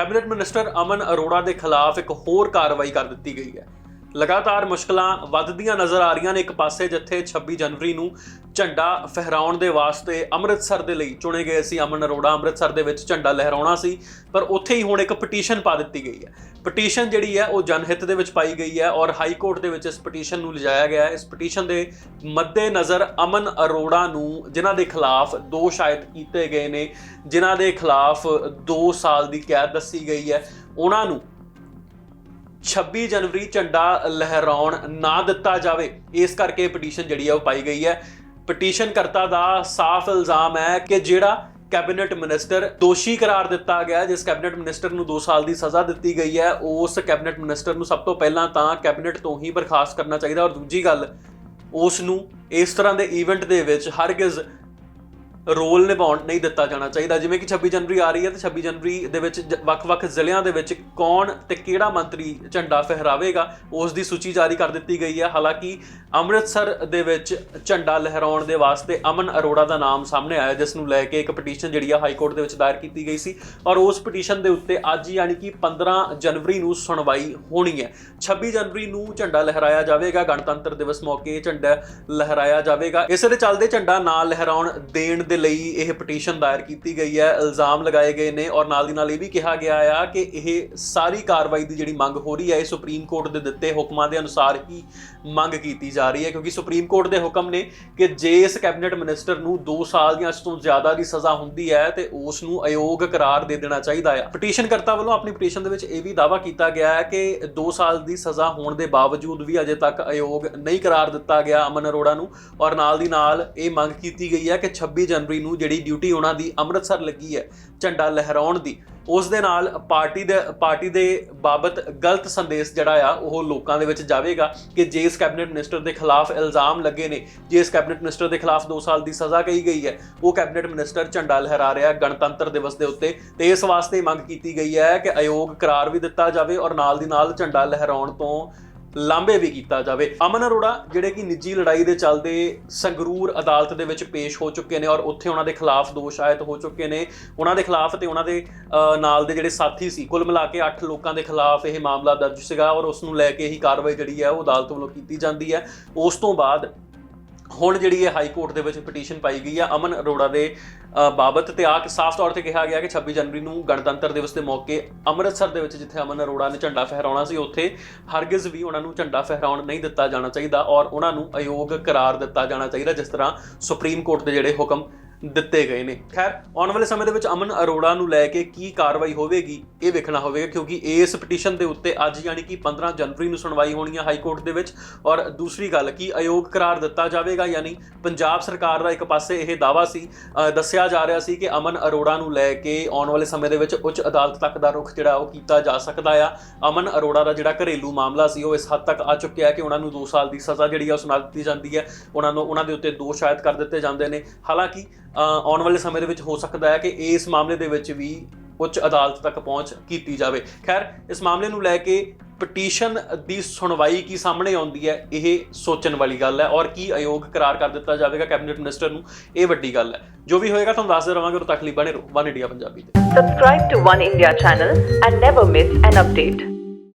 Cabinet minister Aman Arora ਦੇ ਖਿਲਾਫ ਇੱਕ ਹੋਰ ਕਾਰਵਾਈ ਕਰ ਦਿੱਤੀ ਗਈ ਹੈ। ਲਗਾਤਾਰ ਮੁਸ਼ਕਲਾਂ ਵੱਧਦੀਆਂ ਨਜ਼ਰ ਆ ਰਹੀਆਂ ਨੇ ਇੱਕ ਪਾਸੇ ਜਿੱਥੇ 26 ਜਨਵਰੀ ਨੂੰ ਝੰਡਾ ਫਹਿਰਾਉਣ ਦੇ ਵਾਸਤੇ ਅੰਮ੍ਰਿਤਸਰ ਦੇ ਲਈ ਚੁਣੇ ਗਏ ਸੀ ਅਮਨ ਅਰੋੜਾ। ਅੰਮ੍ਰਿਤਸਰ ਦੇ ਵਿੱਚ ਝੰਡਾ ਲਹਿਰਾਉਣਾ ਸੀ, ਪਰ ਉੱਥੇ ਹੀ ਹੁਣ ਇੱਕ ਪਟੀਸ਼ਨ ਪਾ ਦਿੱਤੀ ਗਈ ਹੈ। ਪਟੀਸ਼ਨ ਜਿਹੜੀ ਹੈ ਉਹ ਜਨਹਿਤ ਦੇ ਵਿੱਚ ਪਾਈ ਗਈ ਹੈ ਔਰ ਹਾਈ ਕੋਰਟ ਦੇ ਵਿੱਚ ਇਸ ਪਟੀਸ਼ਨ ਨੂੰ ਲਿਜਾਇਆ ਗਿਆ ਹੈ। ਇਸ ਪਟੀਸ਼ਨ ਦੇ ਮੱਦੇ ਨਜ਼ਰ ਅਮਨ ਅਰੋੜਾ ਨੂੰ, ਜਿਨ੍ਹਾਂ ਦੇ ਖਿਲਾਫ ਦੋਸ਼ ਆਇਤ ਕੀਤੇ ਗਏ ਨੇ, ਜਿਨ੍ਹਾਂ ਦੇ ਖਿਲਾਫ 2 ਸਾਲ ਦੀ ਕੈਦ ਦੱਸੀ ਗਈ ਹੈ, ਉਹਨਾਂ ਨੂੰ 26 ਜਨਵਰੀ ਝੰਡਾ ਲਹਿਰਾਉਣ ਨਾ ਦਿੱਤਾ ਜਾਵੇ। ਇਸ ਕਰਕੇ ਪਟੀਸ਼ਨ ਜਿਹੜੀ ਹੈ ਉਹ ਪਾਈ ਗਈ ਹੈ। ਪਟੀਸ਼ਨ ਕਰਤਾ ਦਾ ਸਾਫ਼ ਇਲਜ਼ਾਮ ਹੈ ਕਿ ਜਿਹੜਾ ਕੈਬਨਿਟ ਮਿਨਿਸਟਰ ਦੋਸ਼ੀ ਕਰਾਰ ਦਿੱਤਾ ਗਿਆ ਜਿਸ ਕੈਬਨਿਟ ਮਿਨਿਸਟਰ ਨੂੰ 2 ਸਾਲ ਦੀ ਸਜ਼ਾ ਦਿੱਤੀ ਗਈ ਹੈ, ਉਸ ਕੈਬਨਿਟ ਮਿਨਿਸਟਰ ਨੂੰ ਸਭ ਤੋਂ ਪਹਿਲਾਂ ਤਾਂ ਕੈਬਨਿਟ ਤੋਂ ਹੀ ਬਰਖਾਸਤ ਕਰਨਾ ਚਾਹੀਦਾ ਔਰ ਦੂਜੀ ਗੱਲ, ਉਸ ਨੂੰ ਇਸ ਤਰ੍ਹਾਂ ਦੇ ਇਵੈਂਟ ਦੇ ਵਿੱਚ ਹਰਗਿਜ਼ ਰੋਲ ਨਿਭਾਉਣ ਨਹੀਂ ਦਿੱਤਾ ਜਾਣਾ ਚਾਹੀਦਾ। ਜਿਵੇਂ ਕਿ 26 ਜਨਵਰੀ ਆ ਰਹੀ ਹੈ ਤੇ 26 ਜਨਵਰੀ ਦੇ ਵਿੱਚ ਜ- ਵੱਖ-ਵੱਖ ਜ਼ਿਲ੍ਹਿਆਂ ਦੇ ਵਿੱਚ ਕੌਣ ਤੇ ਕਿਹੜਾ ਮੰਤਰੀ ਝੰਡਾ ਫਹਿਰਾਵੇਗਾ, ਉਸ ਦੀ ਸੂਚੀ ਜਾਰੀ ਕਰ ਦਿੱਤੀ ਗਈ ਹੈ। ਹਾਲਾਂਕਿ ਅੰਮ੍ਰਿਤਸਰ ਦੇ ਵਿੱਚ ਝੰਡਾ ਲਹਿਰਾਉਣ ਦੇ ਵਾਸਤੇ ਅਮਨ ਅਰੋੜਾ ਦਾ ਨਾਮ ਸਾਹਮਣੇ ਆਇਆ, ਜਿਸ ਨੂੰ ਲੈ ਕੇ ਇੱਕ ਪਟੀਸ਼ਨ ਜਿਹੜੀ ਆ ਹਾਈ ਕੋਰਟ ਦੇ ਵਿੱਚ ਦਾਇਰ ਕੀਤੀ ਗਈ ਸੀ। ਔਰ ਉਸ ਪਟੀਸ਼ਨ ਦੇ ਉੱਤੇ ਅੱਜ ਯਾਨੀ ਕਿ 15 ਜਨਵਰੀ ਨੂੰ ਸੁਣਵਾਈ ਹੋਣੀ ਹੈ। 26 ਜਨਵਰੀ ਨੂੰ ਝੰਡਾ ਲਹਿਰਾਇਆ ਜਾਵੇਗਾ। ਗਣਤੰਤਰ ਦਿਵਸ ਮੌਕੇ ਝੰਡਾ ਲਹਿਰਾਇਆ ਜਾਵੇਗਾ। ਇਸੇ ਦੇ ਚੱਲਦੇ ਝੰਡਾ ਨਾ ਲਹਿਰਾਉਣ ਦੇਣ ਦੇ ਲਈ ਇਹ ਪਟੀਸ਼ਨ ਦਾਇਰ ਕੀਤੀ ਗਈ ਹੈ, ਇਲਜ਼ਾਮ ਲਗਾਏ ਗਏ ਨੇ ਔਰ ਨਾਲ ਦੀ ਨਾਲ ਇਹ ਵੀ ਕਿਹਾ ਗਿਆ ਆ ਕਿ ਇਹ ਸਾਰੀ ਕਾਰਵਾਈ ਦੀ ਜਿਹੜੀ ਮੰਗ ਹੋ ਰਹੀ ਹੈ, ਇਹ ਸੁਪਰੀਮ ਕੋਰਟ ਦੇ ਦਿੱਤੇ ਹੁਕਮਾਂ ਦੇ ਅਨੁਸਾਰ ਹੀ ਮੰਗ ਕੀਤੀ ਜਾ ਰਹੀ ਹੈ ਕਿਉਂਕਿ ਸੁਪਰੀਮ ਕੋਰਟ ਦੇ ਹੁਕਮ ਨੇ ਕਿ ਜੇ ਇਸ ਕੈਬਨਿਟ ਮਿਨਿਸਟਰ ਨੂੰ 2 ਸਾਲ ਜਾਂ ਇਸ ਤੋਂ ਜ਼ਿਆਦਾ ਦੀ ਸਜ਼ਾ ਹੁੰਦੀ ਹੈ ਤੇ ਉਸ ਨੂੰ ਅਯੋਗ ਕਰਾਰ ਦੇ ਦੇਣਾ ਚਾਹੀਦਾ ਹੈ। ਪਟੀਸ਼ਨ ਕਰਤਾ ਵੱਲੋਂ ਆਪਣੀ ਪਟੀਸ਼ਨ ਦੇ ਵਿੱਚ ਇਹ ਵੀ ਦਾਅਵਾ ਕੀਤਾ ਗਿਆ ਹੈ ਕਿ 2 ਸਾਲ ਦੀ ਸਜ਼ਾ ਹੋਣ ਦੇ ਬਾਵਜੂਦ ਵੀ ਅਜੇ ਤੱਕ ਅਯੋਗ ਨਹੀਂ ਕਰਾਰ ਦਿੱਤਾ ਗਿਆ ਅਮਨ ਅਰੋੜਾ ਨੂੰ ਔਰ ਨਾਲ ਦੀ ਨਾਲ ਇਹ ਮੰਗ ਕੀਤੀ ਗਈ ਹੈ ਕਿ 26 ਜਨਵਰੀ ਨੂੰ ਜਿਹੜੀ ਡਿਊਟੀ ਉਹਨਾਂ ਦੀ ਅੰਮ੍ਰਿਤਸਰ ਲੱਗੀ ਹੈ, ਝੰਡਾ ਲਹਿਰਾਉਣ ਦੀ, ਉਸ ਦੇ ਨਾਲ ਪਾਰਟੀ ਦੇ ਪਾਰਟੀ ਦੇ ਬਾਬਤ ਗਲਤ ਸੰਦੇਸ਼ ਜਿਹੜਾ ਆ, ਉਹ ਲੋਕਾਂ ਦੇ ਵਿੱਚ ਜਾਵੇਗਾ ਕਿ ਜੇ ਇਸ ਕੈਬਨਿਟ ਮਿਨਿਸਟਰ ਦੇ ਖਿਲਾਫ ਇਲਜ਼ਾਮ ਲੱਗੇ ਨੇ, ਜੇ ਇਸ ਕੈਬਨਿਟ ਮਿਨਿਸਟਰ ਦੇ ਖਿਲਾਫ 2 ਸਾਲ ਦੀ ਸਜ਼ਾ ਕਹੀ ਗਈ ਹੈ, ਉਹ ਕੈਬਨਿਟ ਮਿਨਿਸਟਰ ਝੰਡਾ ਲਹਿਰਾ ਰਿਹਾ ਗਣਤੰਤਰ ਦਿਵਸ ਦੇ ਉੱਤੇ ਤੇ ਇਸ ਵਾਸਤੇ ਮੰਗ ਕੀਤੀ ਗਈ ਹੈ ਕਿ ਅਯੋਗ ਕਰਾਰ ਵੀ ਦਿੱਤਾ ਜਾਵੇ ਔਰ ਨਾਲ ਦੀ ਨਾਲ ਝੰਡਾ ਲਹਿਰਾਉਣ ਤੋਂ ਲਾਂਬੇ ਵੀ ਕੀਤਾ ਜਾਵੇ। ਅਮਨ ਅਰੋੜਾ, ਜਿਹੜੇ ਕਿ ਨਿੱਜੀ ਲੜਾਈ ਦੇ ਚੱਲਦੇ ਸੰਗਰੂਰ ਅਦਾਲਤ ਦੇ ਵਿੱਚ ਪੇਸ਼ ਹੋ ਚੁੱਕੇ ਨੇ ਔਰ ਉੱਥੇ ਉਹਨਾਂ ਦੇ ਖਿਲਾਫ ਦੋਸ਼ ਆਇਤ ਹੋ ਚੁੱਕੇ ਨੇ। ਉਹਨਾਂ ਦੇ ਖਿਲਾਫ ਤੇ ਉਹਨਾਂ ਦੇ ਨਾਲ ਦੇ ਜਿਹੜੇ ਸਾਥੀ ਸੀ, ਕੁੱਲ ਮਿਲਾ ਕੇ 8 ਲੋਕਾਂ ਦੇ ਖਿਲਾਫ ਇਹ ਮਾਮਲਾ ਦਰਜ ਸੀਗਾ ਔਰ ਉਸ ਨੂੰ ਲੈ ਕੇ ਹੀ ਕਾਰਵਾਈ ਜਿਹੜੀ ਹੈ ਉਹ ਅਦਾਲਤ ਵੱਲੋਂ ਕੀਤੀ ਜਾਂਦੀ ਹੈ। ਉਸ ਤੋਂ ਬਾਅਦ ਹੁਣ ਜਿਹੜੀ ਇਹ ਹਾਈ ਕੋਰਟ ਦੇ ਵਿੱਚ ਪਟੀਸ਼ਨ ਪਾਈ ਗਈ ਆ, ਅਮਨ ਅਰੋੜਾ ਦੇ ਬਾਬਤ ਤੇ ਆ ਕੇ ਸਾਫ਼ ਤੌਰ ਤੇ ਕਿਹਾ ਗਿਆ ਕਿ 26 ਜਨਵਰੀ ਨੂੰ ਗਣਤੰਤਰ ਦਿਵਸ ਦੇ ਮੌਕੇ ਅੰਮ੍ਰਿਤਸਰ ਦੇ ਵਿੱਚ ਜਿੱਥੇ ਅਮਨ ਅਰੋੜਾ ਨੇ ਝੰਡਾ ਫਹਿਰਾਉਣਾ ਸੀ, ਉੱਥੇ ਹਰਗਿਜ਼ ਵੀ ਉਹਨਾਂ ਨੂੰ ਝੰਡਾ ਫਹਿਰਾਉਣ ਨਹੀਂ ਦਿੱਤਾ ਜਾਣਾ ਚਾਹੀਦਾ ਔਰ ਉਹਨਾਂ ਨੂੰ ਅਯੋਗ ਕਰਾਰ ਦਿੱਤਾ ਜਾਣਾ ਚਾਹੀਦਾ, ਜਿਸ ਤਰ੍ਹਾਂ ਸੁਪਰੀਮ ਕੋਰਟ ਦੇ ਜਿਹੜੇ ਹੁਕਮ ਦਿੱਤੇ ਗਏ ਨੇ। ਖੈਰ, ਆਉਣ ਵਾਲੇ ਸਮੇਂ ਦੇ ਵਿੱਚ ਅਮਨ ਅਰੋੜਾ ਨੂੰ ਲੈ ਕੇ ਕੀ ਕਾਰਵਾਈ ਹੋਵੇਗੀ, ਇਹ ਵੇਖਣਾ ਹੋਵੇਗਾ, ਕਿਉਂਕਿ ਇਸ ਪਟੀਸ਼ਨ ਦੇ ਉੱਤੇ ਅੱਜ ਯਾਨੀ ਕਿ 15 ਜਨਵਰੀ ਨੂੰ ਸੁਣਵਾਈ ਹੋਣੀ ਹੈ ਹਾਈ ਕੋਰਟ ਦੇ ਵਿੱਚ। ਔਰ ਦੂਸਰੀ ਗੱਲ, ਕੀ ਅਯੋਗ ਕਰਾਰ ਦਿੱਤਾ ਜਾਵੇਗਾ, ਯਾਨੀ ਪੰਜਾਬ ਸਰਕਾਰ ਦਾ ਇੱਕ ਪਾਸੇ ਇਹ ਦਾਵਾ ਸੀ ਦੱਸਿਆ ਜਾ ਰਿਹਾ ਸੀ ਕਿ ਅਮਨ ਅਰੋੜਾ ਨੂੰ ਲੈ ਕੇ ਆਉਣ ਵਾਲੇ ਸਮੇਂ ਦੇ ਵਿੱਚ ਉੱਚ ਅਦਾਲਤ ਤੱਕ ਦਾ ਰੁਖ ਜਿਹੜਾ ਉਹ ਕੀਤਾ ਜਾ ਸਕਦਾ ਆ। ਅਮਨ ਅਰੋੜਾ ਦਾ ਜਿਹੜਾ ਘਰੇਲੂ ਮਾਮਲਾ ਸੀ, ਉਹ ਇਸ ਹੱਦ ਤੱਕ ਆ ਚੁੱਕਿਆ ਹੈ ਕਿ ਉਹਨਾਂ ਨੂੰ 2 ਸਾਲ ਦੀ ਸਜ਼ਾ ਜਿਹੜੀ ਆ ਉਹ ਸੁਣਾ ਦਿੱਤੀ ਜਾਂਦੀ ਹੈ। ਉਹਨਾਂ ਨੂੰ, ਉਹਨਾਂ ਦੇ ਉੱਤੇ ਦੋਸ਼ ਆਇਦ ਕਰ ਦਿੱਤੇ ਜਾਂਦੇ ਨੇ। ਹਾਲਾਂਕਿ ਆਉਣ ਵਾਲੇ ਸਮੇਂ ਦੇ ਵਿੱਚ ਹੋ ਸਕਦਾ ਹੈ ਕਿ ਇਸ ਮਾਮਲੇ ਦੇ ਵਿੱਚ ਵੀ ਉੱਚ ਅਦਾਲਤ ਤੱਕ ਪਹੁੰਚ ਕੀਤੀ ਜਾਵੇ। ਖੈਰ, ਇਸ ਮਾਮਲੇ ਨੂੰ ਲੈ ਕੇ ਪਟੀਸ਼ਨ ਦੀ ਸੁਣਵਾਈ ਕੀ ਸਾਹਮਣੇ ਆਉਂਦੀ ਹੈ, ਇਹ ਸੋਚਣ ਵਾਲੀ ਗੱਲ ਹੈ ਔਰ ਕੀ ਆਯੋਗ ਕਰਾਰ ਕਰ ਦਿੱਤਾ ਜਾਵੇਗਾ ਕੈਬਨਿਟ ਮਿਨਿਸਟਰ ਨੂੰ, ਇਹ ਵੱਡੀ ਗੱਲ ਹੈ। ਜੋ ਵੀ ਹੋਏਗਾ, ਤੁਹਾਨੂੰ ਦੱਸਦੇ ਰਵਾਂਗੇ ਉਦੋਂ ਤੱਕ ਲਈ ਬਣੇ ਰਹੋ। ਵਨ ਇੰਡੀਆ ਪੰਜਾਬੀ ਤੇ Subscribe to One India channel and never miss an update.